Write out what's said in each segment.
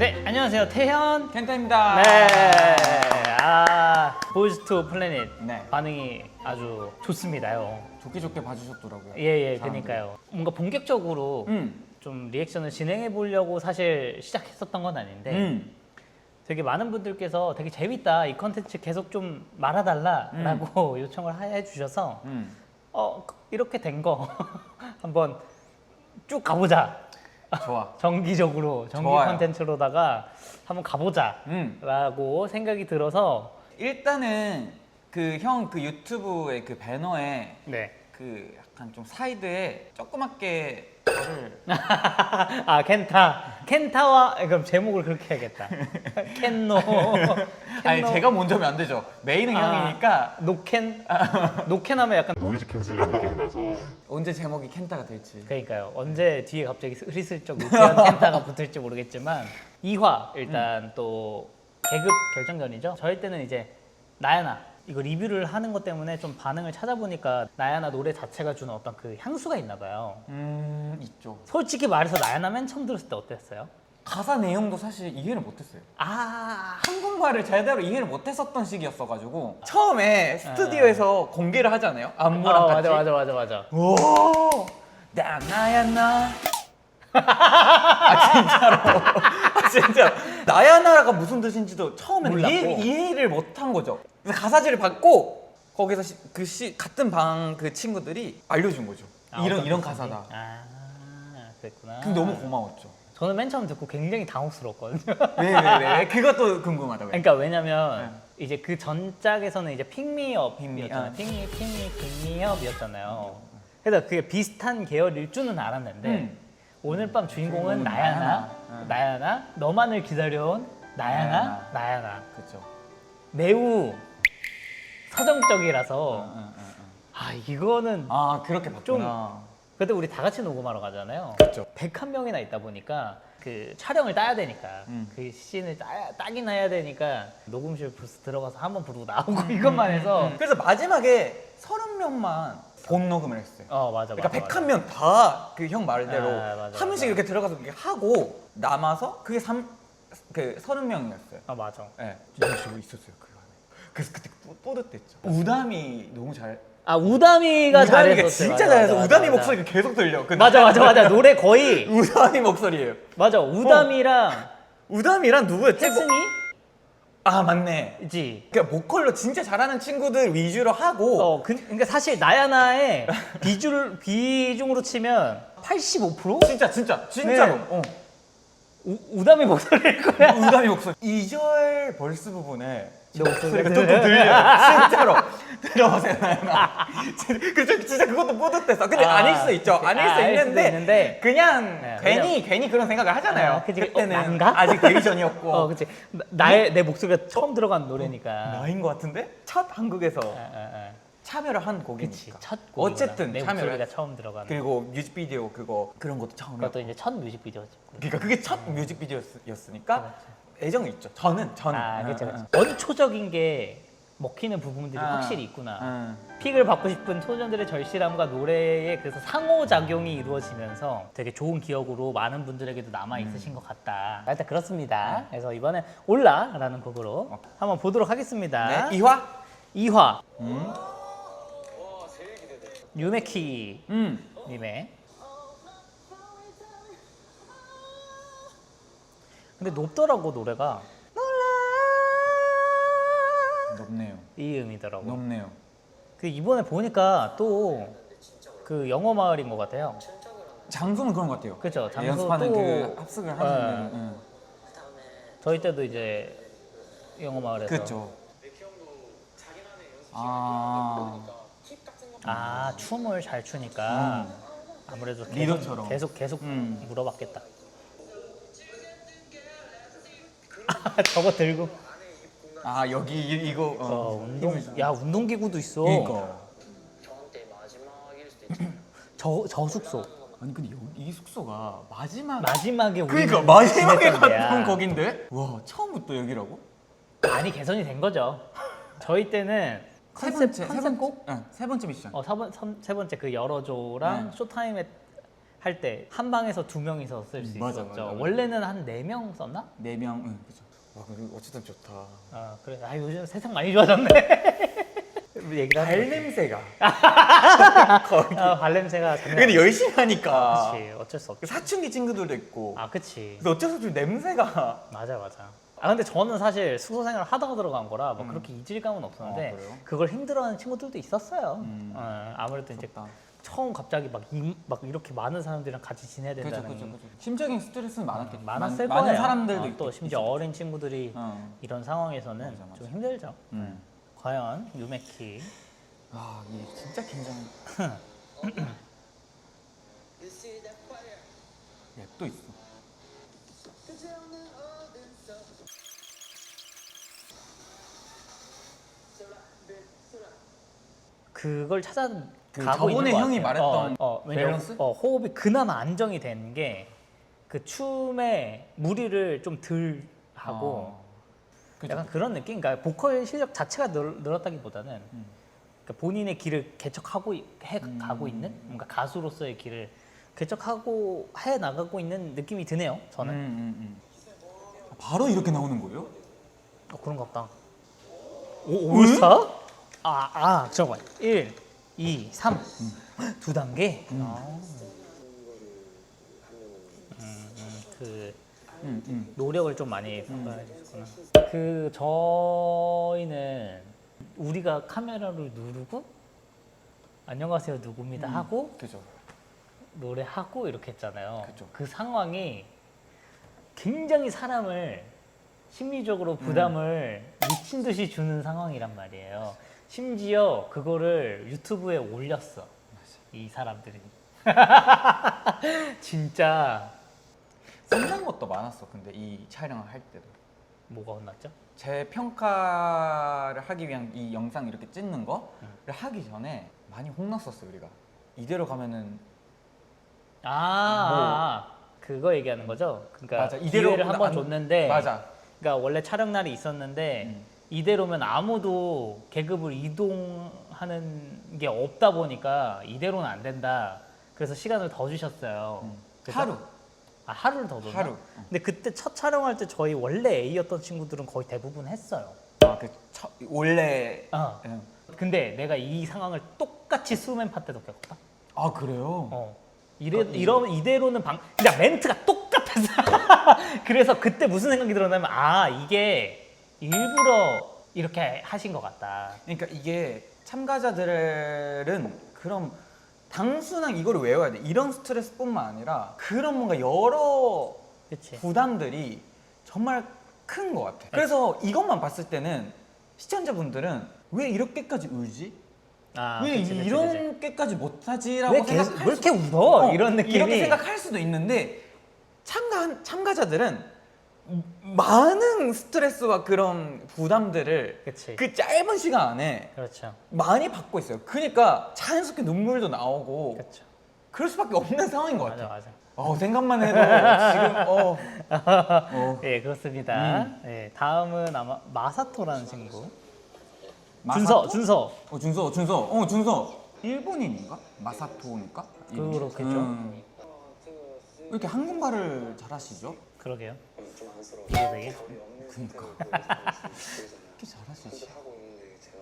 네, 안녕하세요. 태현. 켄타입니다. 네. 아, 보이즈 투 플래닛 네. 반응이 아주 좋습니다요. 좋게 좋게 봐주셨더라고요. 예, 예, 사람들이. 그러니까요. 뭔가 본격적으로 음. 좀 리액션을 진행해 보려고 사실 시작했었던 건 아닌데 음. 되게 많은 분들께서 되게 재밌다. 이 컨텐츠 계속 좀 말아달라라고 요청을 하- 해주셔서 음. 어 이렇게 된 거 한번 쭉 가보자. 좋아. 정기적으로 정기 좋아요. 컨텐츠로다가 한번 가보자. 음. 라고 생각이 들어서 일단은 그 형 그 유튜브의 그 배너에 네. 그 약간 좀 사이드에 조그맣게 아 켄타. 켄타와 그럼 제목을 그렇게 해야겠다. 켄노. 아니 켄노. 제가 먼저 하면 안 되죠. 메인은 아. 형이니까. 노켄? 노켄하면 약간 노이즈 캔슬링 느낌이 나서. 언제 제목이 켄타가 될지. 그러니까요. 언제 뒤에 갑자기 흐리슬쩍 노켄 켄타가 붙을지 모르겠지만 2화 일단 또 계급 결정전이죠. 저희 때는 이제 나야나 이거 리뷰를 하는 것 때문에 좀 반응을 찾아보니까 나야나 노래 자체가 주는 어떤 그 향수가 있나 봐요 음 있죠. 솔직히 말해서 나야나 맨 처음 들었을 때 어땠어요? 가사 내용도 사실 이해를 못했어요. 아 한국말을 제대로 이해를 못했었던 시기였어가지고 처음에 스튜디오에서 공개를 하잖아요. 안무랑 어, 같이. 맞아 맞아 맞아 맞아 오, 나 나야 나. 아 진짜로. 아 진짜. 나야 나가 무슨 뜻인지도 처음에는 몰랐고. 이해, 이해 를 못한 거죠. 그래서 가사지를 받고 거기서 시, 그 시, 같은 방 그 친구들이 알려준 거죠. 아, 이런 어떤 이런 뜻인지? 가사다. 아 그랬구나. 근데 너무 고마웠죠. 저는 맨 처음 듣고 굉장히 당혹스러웠거든요. 네네네. 그것도 궁금하다고 요. 그러니까 왜냐면 이제 그 전작에서는 이제 픽미업이었잖아요. 픽미, 픽미 픽미 픽미업이었잖아요. 그래서 그게 비슷한 계열일 줄은 알았는데 음. 오늘 밤 주인공은 주인공은 나야나, 나야나. 응. 나야나, 너만을 기다려온 나야나, 나야나. 나야나. 그렇죠. 매우 서정적이라서. 아 이거는 아 그렇게 봤구나. 그때 우리 다 같이 녹음하러 가잖아요. 그렇죠. 101명이나 있다 보니까 그 촬영을 따야 되니까 음. 그 씬을 따, 따긴 해야 되니까 녹음실 부스 들어가서 한 번 부르고 나오고 이것만 해서 그래서 마지막에 서른 명만 본 녹음을 했어요. 어 맞아 맞아 그러니까 맞아. 101명 다 그 형 말대로 아, 맞아, 한 명씩 맞아. 이렇게 들어가서 이렇게 하고 남아서 그게 삼, 그 서른 명이었어요. 아 맞아 예. 네. 저 있었어요 그 안에. 그래서 그때 뿌- 뿌듯했죠. 우담이 너무 잘. 아 우담이가 우담이가 잘했었어요 진짜 맞아, 잘해서 맞아, 우담이 맞아. 목소리가 계속 들려. 그 맞아 맞아 맞아 노래 거의 우담이 목소리예요. 맞아 우담이랑 우담이랑 누구였지? 뭐- 태승이 아 맞네. 그러니까 보컬로 진짜 잘하는 친구들 위주로 하고 어 그, 그러니까 사실 나야나의 비중 비중으로 치면 85% 진짜 진짜 진짜로. 네. 어. 우, 우담이 목소리일 거야 우담이 목소리 2절 벌스 부분에 내 목소리가 또, 또 들려요 진짜로 들어보세요 나연아 그 진짜 그것도 뿌듯했어 근데 아, 아, 닐 수 있죠. 아닐 아, 수 아닐 수도 있는데, 있는데. 그냥 네, 괜히 괜히 그런 생각을 하잖아요 아, 그치. 어, 그때는 난가? 아직 데뷔 전이었고 어, 그치. 나- 나의 내 목소리가 처음 들어간 노래니까. 나인 것 같은데 첫 한국에서 아, 아, 아. 참여를 한 그치. 곡이니까 첫 곡. 어쨌든 내 참여를 목소리가 했- 처음 들어간. 그리고 뮤직비디오 그거 그런 것도 처음이었고 그것도 이제 첫 뮤직비디오였고. 그러니까 그게 첫 뮤직비디오였으니까 애정이 있죠 저는 저는 아, 그렇죠. 응, 응, 원초적인 게 먹히는 부분들이 아, 확실히 있구나. 응. 픽을 받고 싶은 소년들의 절실함과 노래의 그래서 상호작용이 이루어지면서 되게 좋은 기억으로 많은 분들에게도 남아 있으신 것 같다. 일단 그렇습니다. 그래서 이번에 올라라는 곡으로 한번 보도록 하겠습니다. 네, 이화 2화 음. 유메키 음. 님의 근데 높더라고 노래가 높네요 이 음이더라고 높네요 그 이번에 보니까 또 그 영어 마을인 것 같아요 장소는 그런 것 같아요. 그죠 예, 장소 연습하는 또 그 합숙을 하는 네. 데는, 응. 저희 때도 이제 영어 마을에서 그렇죠. 아, 아 춤을 잘 추니까 음. 아무래도 계속, 리더처럼. 계속 계속 음. 물어봤겠다 저거 들고 아 여기 이, 이거 어, 어, 운동 야 운동기구도 있어 이거. 저한테 마지막일 수도 있죠. 저, 저 숙소 아니 근데 여기 이 숙소가 마지막. 마지막에 우리 그러니까 마지막에. 갔던 거긴데. 와 처음부터 여기라고? 많이 개선이 된 거죠 저희 때는 컨셉 세 컨셉 번째, 곡 응, 세 번째 미션. 어, 세, 번, 삼- 세 번째 그 열어줘랑 네. 쇼타임에 할 때 한 방에서 두 명이서 쓸 수 음, 맞아, 있었죠. 맞아, 맞아. 원래는 한 네 명 썼나? 네 명, 응, 그죠. 와, 근데 어쨌든 좋다. 아 그래. 아 요즘 세상 많이 좋아졌네. 얘기를 하는 발 거지. 냄새가. 아, 발냄새가 장난. 근데 열심히 하니까. 그렇지. 어쩔 수 없지. 사춘기 친구들도 있고. 아 그치. 그래서 어쩔 수 없이 냄새가. 맞아 맞아. 아 근데 저는 사실 숙소 생활 하다가 들어간 거라 뭐 음. 그렇게 이질감은 없었는데 아, 그래요? 그걸 힘들어하는 친구들도 있었어요. 음. 어, 아무래도 이제 좋다. 처음 갑자기 막, 이, 막 이렇게 많은 사람들이랑 같이 지내야 그죠, 된다는 그죠, 그죠. 심적인 스트레스는 많았겠죠. 많았을 많은 거예요. 사람들도 어, 또 있- 심지어 있었겠죠. 어린 친구들이 어. 이런 상황에서는 맞아, 맞아. 좀 힘들죠. 음. 과연 유메키 아, 이게 진짜 긴장. 앱도 있어. 그걸 찾아 그 가고 저번에 것 형이 같아요. 말했던 어, 어, 왜냐면 밸런스? 어, 호흡이 그나마 안정이 되는 게 그 춤에 무리를 좀 덜 하고 어. 그죠. 약간 그런 느낌. 그러니까 보컬 실력 자체가 늘, 늘었다기보다는 음. 그러니까 본인의 길을 개척하고 이- 해 가고 있는 뭔가 가수로서의 길을 개척하고 해 나가고 있는 느낌이 드네요. 저는 음, 음, 음. 바로 이렇게 나오는 거예요? 어, 그런가 보다. 오, 올스타? 아, 아, 잠깐만. 1, 2, 3. 두 단계? 아. 음, 음, 그 음, 음. 노력을 좀 많이 받아야겠구나. 그 저희는 우리가 카메라를 누르고 안녕하세요 누구입니다 음. 하고 그죠. 노래하고 이렇게 했잖아요. 그죠. 그 상황이 굉장히 사람을 심리적으로 부담을 미친 듯이 주는 상황이란 말이에요. 심지어 그거를 유튜브에 올렸어. 이 사람들이. 진짜 썸난 것도 많았어. 근데 이 촬영을 할 때도 뭐가 혼났죠? 제 평가를 하기 위한 이 영상 이렇게 찍는 거를 하기 전에 많이 혼났었어 우리가. 이대로 가면은 아, 아, 그거 얘기하는 거죠? 그러니까 맞아. 이대로 기회를 한번 안- 줬는데 맞아. 그러니까 원래 촬영 날이 있었는데 음. 이대로면 아무도 계급을 이동하는 게 없다 보니까 이대로는 안 된다. 그래서 시간을 더 주셨어요. 음. 그래서- 하루 아, 하루를 더 줬나? 하루. 근데 그때 첫 촬영할 때 저희 원래 A였던 친구들은 거의 대부분 했어요. 아그 원래 어. 응. 근데 내가 이 상황을 똑같이 수맨 파 때도 겪었다. 아 그래요? 어. 이래, 그러니까 이제- 이러면 이대로는 방 그냥 멘트가 똑같았어. 그래서 그때 무슨 생각이 들었냐면 아 이게 일부러 이렇게 하신 것 같다. 그러니까 이게 참가자들은 그럼 단순한 이거를 외워야 돼. 이런 스트레스뿐만 아니라 그런 뭔가 여러 그치? 부담들이 정말 큰 것 같아. 그래서 이것만 봤을 때는 시청자분들은 왜 이렇게까지 울지? 아, 왜 그치, 그치, 이렇게까지 못하지라고 왜 계속 생각할 왜 수- 이렇게 울어? 어, 이런 느낌이 이렇게 생각할 수도 있는데 참가 참가자들은 많은 스트레스와 그런 부담들을 그치. 그 짧은 시간 안에 그렇죠. 많이 받고 있어요. 그러니까 자연스럽게 눈물도 나오고 그렇죠. 그럴 수밖에 없는 상황인 것 맞아 같아. 맞아. 어, 생각만 해도 지금 어, 어. 예 그렇습니다. 음. 예 다음은 아마 마사토라는 친구. 마사토? 준서 준서. 어 준서 준서 어 준서 일본인인가 마사토니까 이름이? 그렇겠죠. 음. 왜 이렇게 한국말을 잘하시죠? 그러게요. 좀 안쓰러워. 이거 되게 그러니까 이렇게 잘하시지. 하고 있는데 제가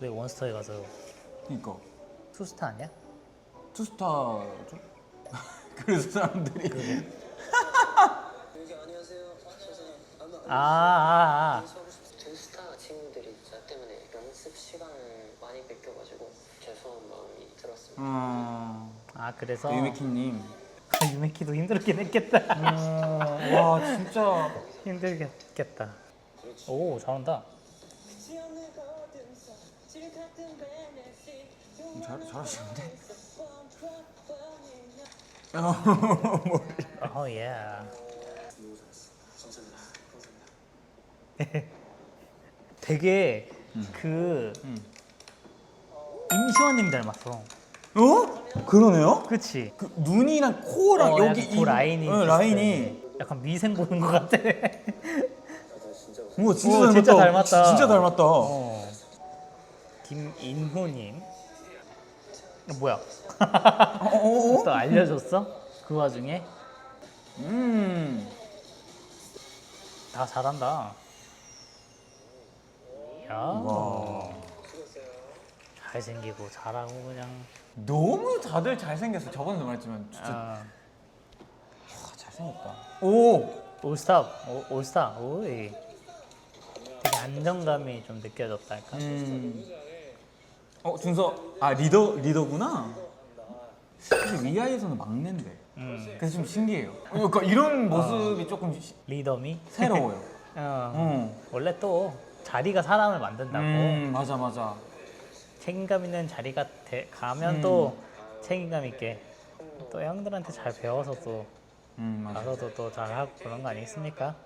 왜 원스터에 가서 그러니까 투스타 아니야? 투스타죠? 그래서 사람들이 여기 안녕하세요. 선생님. 아, 아, 아. 투스타 친구들이 저 때문에 연습 시간을 많이 뺏겨가지고 죄송한 마음이 들었습니다. 음, 아 그래서 유메키님 아, 유메키도 힘들긴 했겠다. 음, 와 진짜 힘들겠다. 오 잘한다. 잘, 잘하시는데? 어 예. 되게 그 음. 임시완님 닮았어. 어? 그러네요? 그치? 그 눈이랑 코랑 어, 여기 약간 그 라인이 어, 비슷해. 라인이 약간 미생 보는 것 같아. 우와 진짜 오, 닮았다 진짜 닮았다. 진짜 닮았다 어. 김인호님. 어, 뭐야? 어, 어, 어? 또 알려줬어? 그 와중에 음. 다 잘한다. 야, 와. 잘생기고 잘하고 그냥. 너무 다들 잘생겼어. 저번에도 말했지만 진짜 아, 아, 잘생겼다. 오. 올스타, 오, 올스타, 오이. 되게 안정감이 좀 느껴졌달까. 음. 어 준서 아 리더 리더구나. 사실 위아이에서는 막내인데. 음, 그래서 좀 신기해요. 그러니까 이런 모습이 조금 시- 리더미. 새로워요. 어, 어. 원래 또 자리가 사람을 만든다고. 음 맞아 맞아. 책임감 있는 자리가 돼- 가면 음. 또 책임감 있게 또 형들한테 잘 배워서 또 음 맞아. 가서도 또 잘하고 그런 거 아니겠습니까?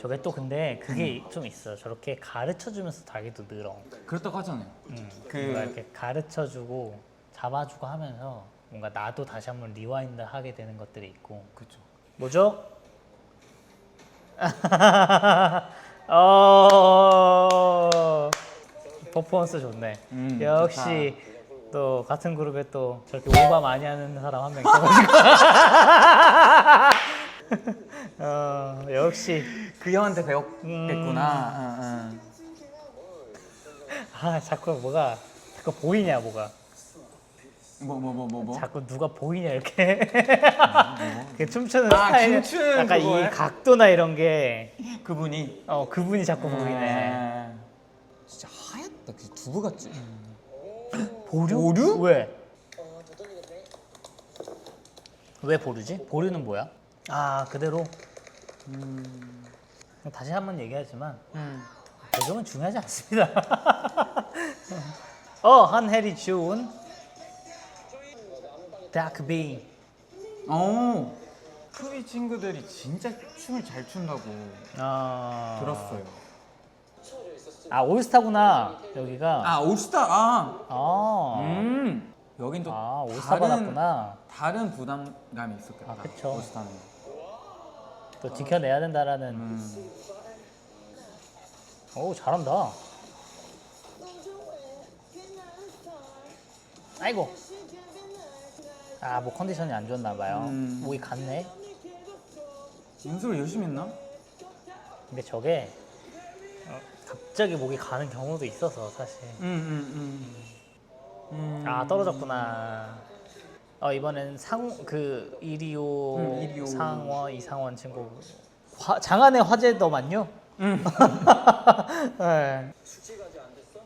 저게 또 근데 그게 좀 있어. 저렇게 가르쳐 주면서 자기도 늘어. 그렇다고 하잖아요. 음, 그- 뭔가 이렇게 가르쳐 주고 잡아주고 하면서 뭔가 나도 다시 한번 리와인드 하게 되는 것들이 있고. 그렇죠. 뭐죠? 어 퍼포먼스 좋네. 음, 역시 또 같은 그룹에 또 저렇게 오바 많이 하는 사람 한 명 있어가지고. 어 역시 그 형한테 배웠겠구나. 음. 응, 응. 아 자꾸 뭐가 자꾸 보이냐 뭐가 뭐 뭐 뭐 뭐 뭐. 자꾸 누가 보이냐 이렇게 그 춤추는 아, 스타일 춤추는 약간 그거에? 이 각도나 이런 게 그분이 어 그분이 자꾸 보이네. 음. 진짜 하얗 다. 그 두부 같지. 보류? 보류? 왜? 왜 보류지? 보류는 뭐야? 아 그대로. 음. 다시 한 번 얘기하지만 음. 배경은 중요하지 않습니다. 어 한해리 준. 다크비. 어. 크비 친구들이 진짜 춤을 잘 춘다고 아 들었어요. 아 올스타구나 여기가. 아 올스타 아. 아, 음. 여긴 또 아 올스타 다른- 받았구나. 다른 부담감이 있었겠다. 아, 그쵸. 올스타는. 또 지켜내야 된다라는. 음. 오 잘한다. 아이고. 아 뭐 컨디션이 안 좋았나 봐요. 음. 목이 갔네. 연습을 열심히 했나? 근데 저게 어, 갑자기 목이 가는 경우도 있어서 사실. 음, 음, 음. 아 떨어졌구나. 어 이번엔 상그 이리오, 음, 이리오. 상원 이상원 친구 화, 장안의 화제더만요. 음. 네. 숙제가 아직 안 됐어?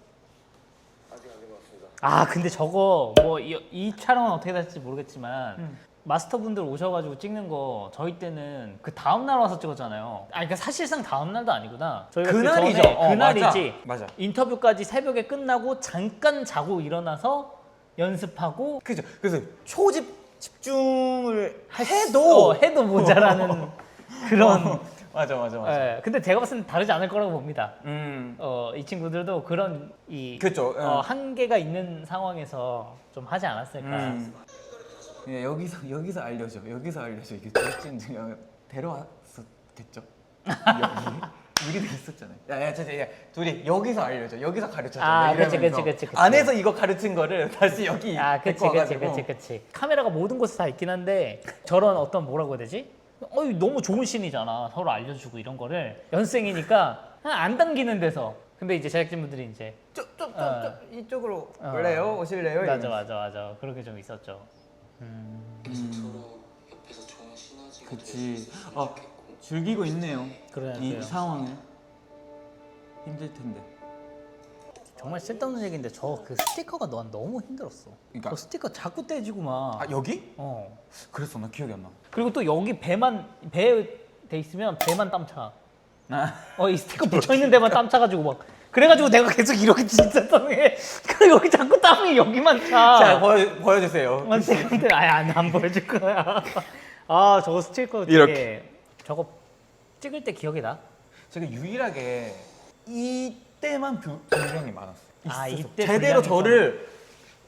아직 안 된 것 같습니다 아 근데 저거 뭐 이 촬영은 어떻게 될지 모르겠지만 음. 마스터분들 오셔가지고 찍는 거 저희 때는 그 다음 날 와서 찍었잖아요. 아 그러니까 사실상 다음 날도 아니구나. 저희가 그 그날이죠. 전에 어, 그날이지. 맞아. 맞아. 인터뷰까지 새벽에 끝나고 잠깐 자고 일어나서 연습하고 그죠. 그래서 초집 집중을 해도 어, 해도 모자라는 그런. 맞아 맞아 맞아. 예, 근데 제가 봤을 때 다르지 않을 거라고 봅니다. 음. 어, 이 친구들도 그런 이. 어, 어, 한계가 있는 상황에서 좀 하지 않았을까. 음. 예, 여기서 여기서 알려줘. 여기서 알려줘. 이게 제작진 데려왔었겠죠. 여기 우리도 있었잖아요. 야 야 저, 저, 야 둘이 여기서 알려줘. 여기서 가르쳐줘. 아, 이러면서 그치, 그치, 그치, 그치. 안에서 이거 가르친 거를 다시 여기 아, 그치, 데리고 그치, 와가지고. 그치, 그치. 카메라가 모든 곳에 다 있긴 한데 저런 어떤 뭐라고 해야 되지? 어이 너무 좋은 씬이잖아. 서로 알려주고 이런 거를 연생이니까 그냥 안 당기는 데서. 근데 이제 제작진분들이 이제 좀좀 어. 좀 이쪽으로 어. 올래요? 오실래요? 맞아, 이러면서. 맞아, 맞아. 그렇게 좀 있었죠. 서로 옆에서 좋은 시너지가 그치. 어 즐기고 있네요. 그래요. 이 상황에 힘들 텐데. 정말 쓸데없는 얘기인데 저 그 스티커가 넌 너무 힘들었어. 그러니까- 저 스티커 자꾸 떼지고 막. 아 여기? 어. 그랬어 나 기억이 안 나. 그리고 또 여기 배만 배돼 있으면 배만 땀 차. 아. 어 이 스티커 붙여 있는 데만 땀 차가지고 막. 그래가지고 내가 계속 이렇게 진짜 땀에. 그리고 여기 자꾸 땀이 여기만 차. 자 보여 보여주세요. 아, 근데 아예 안, 안 보여줄 거야. 아 저거 스티커 되게 이렇게. 저거 찍을 때 기억이 나? 제가 유일하게 이때만 뷰- 분량이 많았어요. 아. 이때 제대로 분량이 저를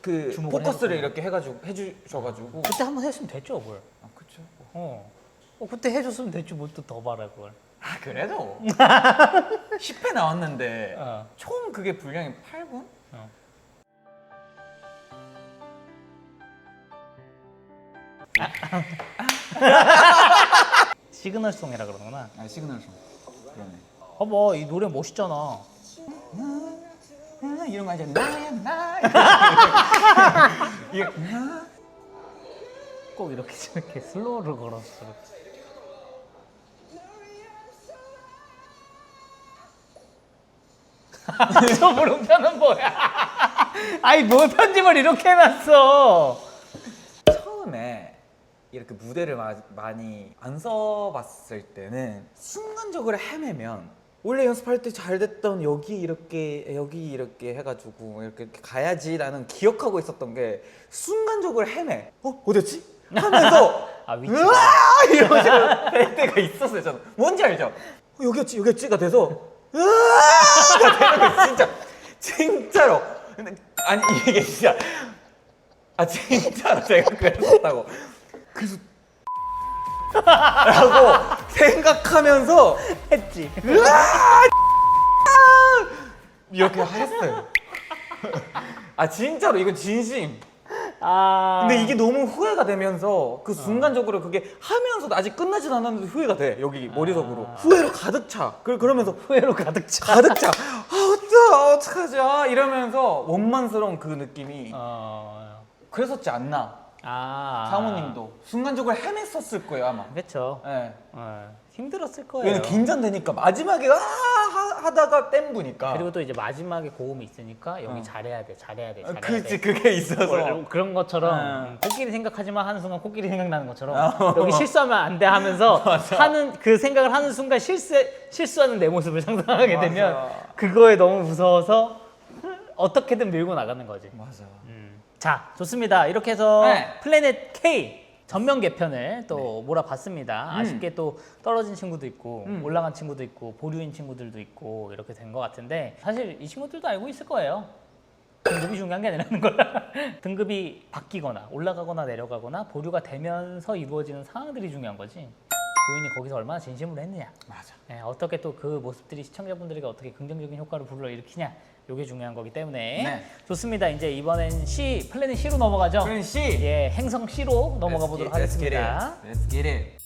그 주목을 포커스를 해줬구나. 이렇게 해가지고 해주셔가지고. 그때 한 번 했으면 됐죠 뭘. 아 그쵸. 어. 어 그때 해줬으면 됐지 뭐또더 바랄 걸. 아 그래도 10회 나왔는데 어. 총 그게 분량이 8분? 어. 시그널송이라 그러는구나. 아 시그널송. 그러네. 봐봐 이 노래 멋있잖아. 아, 이런 거 하잖아. 나야 나. 이거 나. 꼭 이렇게 저렇게 슬로우를 걸었어. 저 물음표는 뭐야? 아니 뭐 편집을 이렇게 해놨어? 처음에 이렇게 무대를 마, 많이 안 써봤을 때는 순간적으로 헤매면 원래 연습할 때 잘 됐던 여기 이렇게 여기 이렇게 해가지고 이렇게 가야지라는 기억하고 있었던 게 순간적으로 헤매. 어 어디였지? 하면서 아 위치가. 으아! 이러면서 될 때가 있었어요 저는. 뭔지 알죠? 어, 여기였지 여기였지가 돼서 거 진짜 진짜로. 근데 아니 이게 진짜. 아 진짜로 제가 그랬었다고. 그래서 라고 생각하면서 했지. 이렇게 했어요. 아 진짜로. 이거 진심 아. 근데 이게 너무 후회가 되면서 그 순간적으로 그게 하면서도 아직 끝나진 않았는데 후회가 돼 여기 머릿속으로. 후회로 가득 차. 그, 그러면서 후회로 가득 차. 가득 차. 아, 어쩌 어떡하지? 아, 이러면서 원만스러운 그 느낌이 어. 그랬었지 않나. 아. 사모님도. 순간적으로 헤맸었을 거예요 아마. 그렇죠. 예. 어, 힘들었을 거예요. 왜냐면 긴장되니까 마지막에 아 하- 하다가 땜 부니까 그리고 또 이제 마지막에 고음이 있으니까 여기 어. 잘해야 돼, 잘해야 돼, 아, 잘해야 그치 돼. 그게 있어서 뭐 그런 것처럼 어. 음, 코끼리 생각하지만 하는 순간 코끼리 생각나는 것처럼 여기 실수하면 안 돼 하면서 하는 그 생각을 하는 순간 실수 실수하는 내 모습을 상상하게 맞아. 되면 그거에 너무 무서워서 어떻게든 밀고 나가는 거지. 맞아 음. 자, 좋습니다. 이렇게 해서 네. 플래닛 K 전면 개편을 또 몰아봤습니다. 음. 아쉽게 또 떨어진 친구도 있고 음. 올라간 친구도 있고 보류인 친구들도 있고 이렇게 된 것 같은데 사실 이 친구들도 알고 있을 거예요. 등급이 중요한 게 아니라는 걸. 등급이 바뀌거나 올라가거나 내려가거나 보류가 되면서 이루어지는 상황들이 중요한 거지. 고인이 거기서 얼마나 진심으로 했느냐. 맞아 네, 어떻게 또 그 모습들이 시청자분들에게 어떻게 긍정적인 효과를 불러일으키냐. 이게 중요한 거기 때문에 네. 좋습니다. 이제 이번엔 C 플래닛 C로 넘어가죠. 그럼 씨 예, 행성 C로 넘어가 보도록 하겠습니다. Let's get it